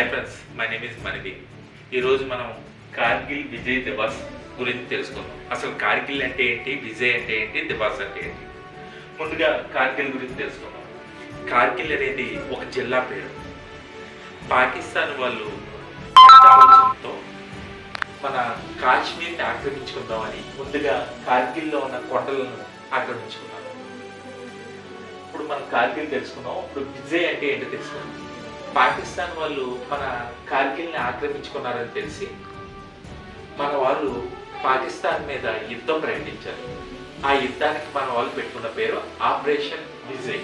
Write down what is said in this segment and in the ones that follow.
Hi friends my name is మణిది ఈరోజు మనం కార్గిల్ విజయ్ దివాస్ గురించి తెలుసుకుందాం. అసలు కార్గిల్ అంటే ఏంటి? విజయ్ అంటే ఏంటి? దివాస్ అంటే ఏంటి? ముందుగా కార్గిల్ గురించి తెలుసుకుందాం. కార్గిల్ అనేది ఒక జిల్లా పేరు. పాకిస్తాన్ వాళ్ళు ఆలోచనతో మన కాశ్మీర్ని ఆక్రమించుకుందామని ముందుగా కార్గిల్లో ఉన్న కొండలను ఆక్రమించుకున్నారు. ఇప్పుడు మనం కార్గిల్ తెలుసుకున్నాం ఇప్పుడు విజయ్ అంటే ఏంటో తెలుసుకుందాం. పాకిస్తాన్ వాళ్ళు మన కార్గిల్ని ఆక్రమించుకున్నారని తెలిసి మన వాళ్ళు పాకిస్తాన్ మీద యుద్ధం ప్రకటించారు. ఆ యుద్ధానికి మన వాళ్ళు పెట్టుకున్న పేరు ఆపరేషన్ విజయ్.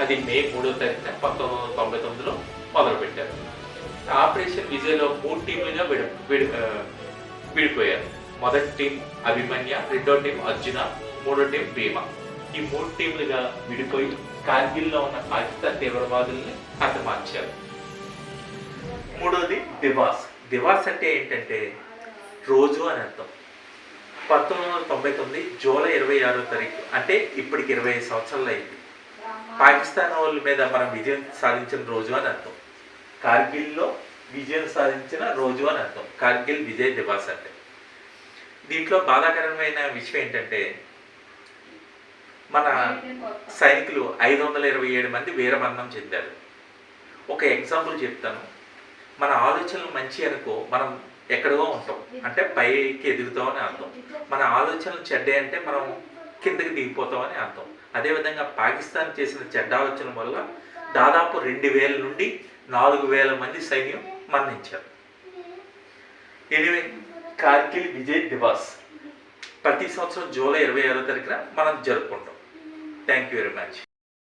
అది మే మూడో తారీఖున పంతొమ్మిది వందల తొంభై తొమ్మిదిలో మొదలుపెట్టారు. ఆపరేషన్ విజయ్లో మూడు టీంలుగా విడ విడి విడిపోయారు. మొదటి టీం అభిమన్య రెండో టీం అర్జున మూడో టీం భీమా. ఈ మూడు టీములుగా విడిపోయి కార్గిల్లో ఉన్న పాకిస్తాన్ తీవ్రవాదుల్ని హతమార్చారు మూడోది దివాస్. దివాస్ అంటే ఏంటంటే రోజు అని అర్థం. పంతొమ్మిది వందల తొంభై తొమ్మిది జూలై ఇరవై ఆరో తారీఖు అంటే ఇప్పటికి ఇరవై ఐదు సంవత్సరాలు అయింది. పాకిస్తాన్ వాళ్ళ మీద మనం విజయం సాధించిన రోజు అని అర్థం. కార్గిల్లో విజయం సాధించిన రోజు అని అర్థం. కార్గిల్ విజయ్ దివాస్ అంటే. దీంట్లో బాధాకరమైన విషయం ఏంటంటే మన సైనికులు ఐదు వందల ఇరవై ఏడు మంది వీరమరణం చెందారు. ఒక ఎగ్జాంపుల్ చెప్తాను. మన ఆలోచనలు మంచి అనుకో మనం ఎక్కడో ఉంటాం. అంటే పైకి ఎదుగుతామని అర్థం. మన ఆలోచనలు చెడ్డ అంటే మనం కిందకి దిగిపోతామని అర్థం. అదేవిధంగా పాకిస్తాన్ చేసిన చెడ్డ ఆలోచన వల్ల దాదాపు రెండు వేల నుండి నాలుగు వేల మంది సైన్యం మరణించారు. ఎనివే కార్గిల్ విజయ్ దివాస్. ప్రతి సంవత్సరం జూలై ఇరవై ఆరో తారీఖున మనం జరుపుకుంటాం. Thank you very much